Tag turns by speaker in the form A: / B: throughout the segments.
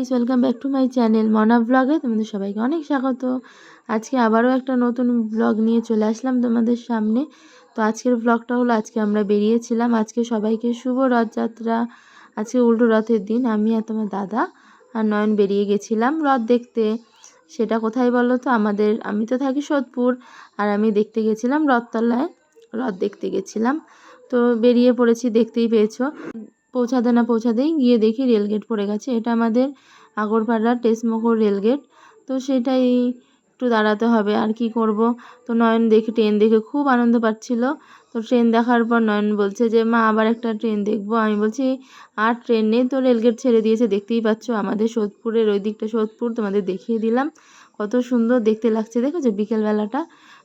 A: Guys welcome back to my channel Mona ব্লগে তোমাদের সবাইকে অনেক স্বাগত। আজকে আবারও একটা নতুন ব্লগ নিয়ে চলে আসলাম তোমাদের সামনে। তো আজকের ব্লগটা হলো, আজকে আমরা বেরিয়েছিলাম, আজকে সবাইকে শুভ রথযাত্রা। আজকে উল্টো রথের দিন, আমি আর তোমার দাদা আর নয়ন বেরিয়ে গেছিলাম রথ দেখতে। সেটা কোথায় বলো তো? আমাদের, আমি তো থাকি সোদপুর, আর আমি দেখতে গেছিলাম রথতলায়, রথ দেখতে গেছিলাম। তো বেরিয়ে পড়েছি, দেখতেই পেয়েছ। পৌঁছাতে না পৌঁছাতেই গিয়ে দেখি রেলগেট পড়ে গেছে। এটা আমাদের আগরপাড়ার টেসমোকর রেলগেট তো সেটাই একটু দাঁড়াতে হবে, আর কি করব? তো নয়ন দেখে, ট্রেন দেখে খুব আনন্দ পাচ্ছিল। তো ট্রেন দেখার পর নয়ন বলছে যে, মা, আবার একটা ট্রেন দেখব। আমি বলছি, আর ট্রেন নেই তো রেলগেট ছেড়ে দিয়েছে, দেখতেই পাচ্ছ। আমাদের সোদপুরের ওই দিকটা সোদপুর, তোমাদের দেখিয়ে দিলাম। কত সুন্দর দেখতে লাগছে, দেখেছ? বিকেলবেলাটা।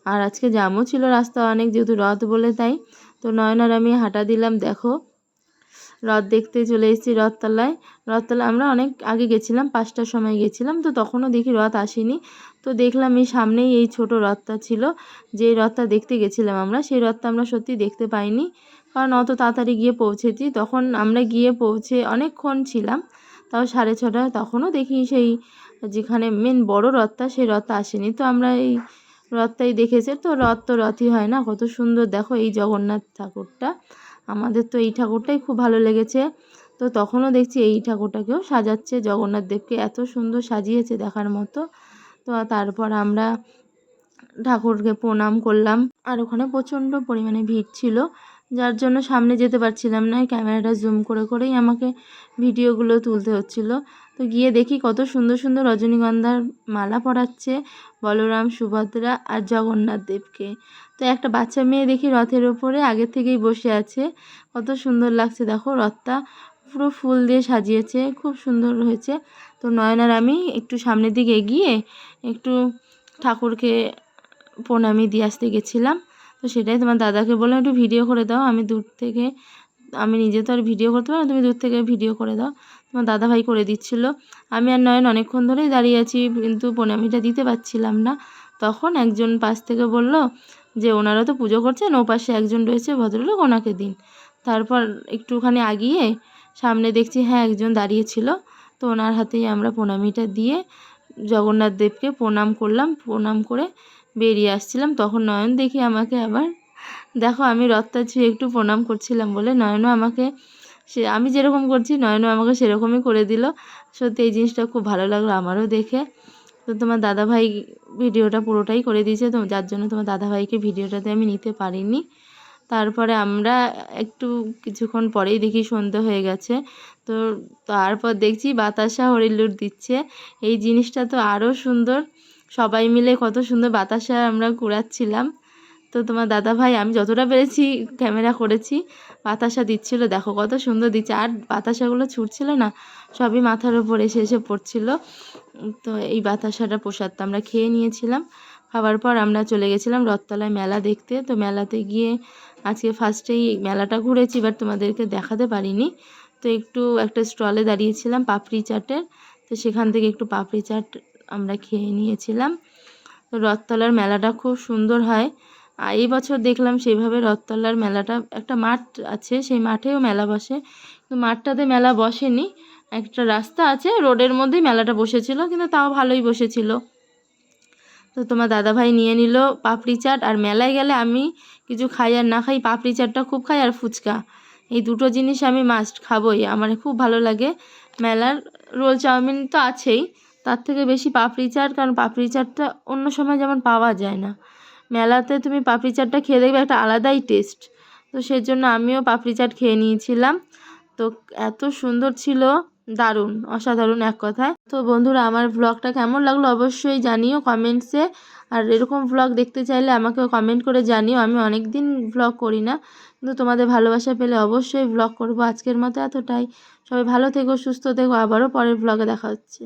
A: আর আজকে জামও ছিল রাস্তা অনেক, যেহেতু রথ বলে তাই। তো নয়ন আর আমি হাঁটা দিলাম, দেখো। রথ দেখতে চলে এসেছি রথতলায়। রথতলায় আমরা অনেক আগে গেছিলাম, পাঁচটার সময় গেছিলাম, তো তখনও দেখি রথ আসেনি। তো দেখলাম এই সামনেই এই ছোট রথটা ছিল, যে রথটা দেখতে গেছিলাম আমরা, সেই রথটা আমরা সত্যি দেখতে পাইনি। কারণ অত তাড়াতাড়ি গিয়ে পৌঁছেছি, তখন আমরা গিয়ে পৌঁছে অনেকক্ষণ ছিলাম, তাও সাড়ে ছটা তখনও দেখি সেই যেখানে মেন বড় রথটা, সেই রথটা আসেনি। তো আমরা এই রথটাই দেখেছে। তো রথ তো রথই হয় না, কত সুন্দর। দেখো এই জগন্নাথ ঠাকুরটা, আমাদের তো এই ঠাকুরটাই খুব ভালো লেগেছে। তো তখনও দেখছি এই ঠাকুরটাকেও সাজাচ্ছে, জগন্নাথ দেবকে এত সুন্দর সাজিয়েছে দেখার মতো। তো তারপর আমরা ঠাকুরকে প্রণাম করলাম। আর ওখানে প্রচণ্ড পরিমাণে ভিড় ছিল। যার জন্য সামনে যেতে পারছিলাম না। ক্যামেরাটা জুম করে করেই আমাকে ভিডিওগুলো তুলতে হচ্ছিল। তো গিয়ে দেখি কত সুন্দর সুন্দর রজনীগন্ধার মালা পরাচ্ছে বলরাম, সুভদ্রা আর জগন্নাথ দেবকে। তো একটা বাচ্চা মেয়ে দেখি রথের ওপরে আগে থেকেই বসে আছে। কত সুন্দর লাগছে দেখো রথটা। পুরো ফুল দিয়ে সাজিয়েছে, খুব সুন্দর হয়েছে। তো নয়নার আমি একটু সামনের দিকে এগিয়ে একটু ঠাকুরকে প্রণামী দিয়ে আসতে গেছিলাম। তো সেটাই তোমার দাদাকে বললাম, একটু ভিডিও করে দাও, আমি দূর থেকে, আমি নিজে তো আর ভিডিও করতে পারি তুমি দূর থেকে ভিডিও করে দাও। তোমার দাদাভাই করে দিচ্ছিল। আমি আর নয়ন অনেকক্ষণ ধরেই দাঁড়িয়ে আছি, কিন্তু প্রণামিটা দিতে পারছিলাম না। তখন একজন পাশ থেকে বলল যে, ওনারা তো পুজো করছেন, ও পাশে একজন রয়েছে ভদ্রলোক, ওনাকে দিন। তারপর একটুখানি আগিয়ে সামনে দেখছি হ্যাঁ একজন দাঁড়িয়েছিল তো ওনার হাতেই আমরা প্রণামিটা দিয়ে জগন্নাথ দেবকে প্রণাম করলাম। প্রণাম করে বেরিয়ে আসছিলাম। তখন নয়ন দেখি আমাকে আবার, দেখো, আমি রথটা ছুঁয়ে একটু প্রণাম করছিলাম বলে নয়নও আমাকে সে, আমি যেরকম করছি নয়নও আমাকে সেরকমই করে দিল। সত্যি এই জিনিসটা খুব ভালো লাগল আমারও দেখে। তো তোমার দাদাভাই ভিডিওটা পুরোটাই করে দিয়েছে। তো যার জন্য তোমার দাদাভাইকে ভিডিওটাতে আমি নিতে পারিনি। তারপরে আমরা একটু কিছুক্ষণ পরেই দেখি সন্ধে হয়ে গেছে। তো তারপর দেখছি বাতাসা হরিলুট দিচ্ছে। এই জিনিসটা তো আরও সুন্দর। সবাই মিলে কত সুন্দর বাতাসা আমরা কুড়াচ্ছিলাম। তো তোমার দাদা ভাই, আমি যতটা পেরেছি ক্যামেরা করেছি, বাতাসা দিচ্ছিল। দেখো কত সুন্দর দিচ্ছে। আর বাতাসাগুলো ছুটছিল না, সবই মাথার ওপর এসে এসে পড়ছিল। তো এই বাতাসাটা প্রসাদটা আমরা খেয়ে নিয়েছিলাম। খাবার পর আমরা চলে গেছিলাম রথতলায় মেলা দেখতে। তো মেলাতে গিয়ে আজকে ফার্স্টেই মেলাটা ঘুরেছি এবার তোমাদেরকে দেখাতে পারিনি। তো একটু একটা স্টলে দাঁড়িয়েছিলাম পাপড়ি চাটের। তো সেখান থেকে একটু পাপড়ি চাট আমরা খেয়ে নিয়েছিলাম। রথতলার মেলাটা খুব সুন্দর হয়। আর এই বছর দেখলাম সেইভাবে রথতলার মেলাটা, একটা মাঠ আছে, সেই মাঠেও মেলা বসে। তো মাঠটাতে মেলা বসেনি। একটা রাস্তা আছে, রোডের মধ্যেই মেলাটা বসেছিল, কিন্তু তাও ভালোই বসেছিল। তো তোমার দাদাভাই নিয়ে নিল পাপড়ি চাট, আর মেলায় গেলে আমি কিছু খাই আর না খাই, পাপড়ি চাটটা খুব খাই আর ফুচকা। এই দুটো জিনিস আমি মাস্ট খাবই, আমার খুব ভালো লাগে। মেলার রোল চাউমিন তো আছেই। তার থেকে বেশি পাপড়ি চাট কারণ পাপড়ি চাটটা অন্য সময় যেমন পাওয়া যায় না। মেলাতে তুমি পাপড়ি চাটটা খেয়ে দেখবে একটা আলাদাই টেস্ট। তো সেই জন্য আমিও পাপড়ি চাট খেয়ে নিয়েছিলাম। তো এত সুন্দর ছিল, দারুণ, অসাধারণ এক কথায়। তো বন্ধুরা, আমার ব্লগটা কেমন লাগল অবশ্যই জানিও কমেন্টসে আর এরকম ব্লগ দেখতে চাইলে আমাকে কমেন্ট করে জানিও। আমি অনেক দিন ব্লগ করি না, কিন্তু তোমাদের ভালোবাসা পেলে অবশ্যই ব্লগ করব আজকের মতো এতটাই। সবাই ভালো থেকো, সুস্থ থেকো, আবারও পরের ব্লগে দেখা হচ্ছে।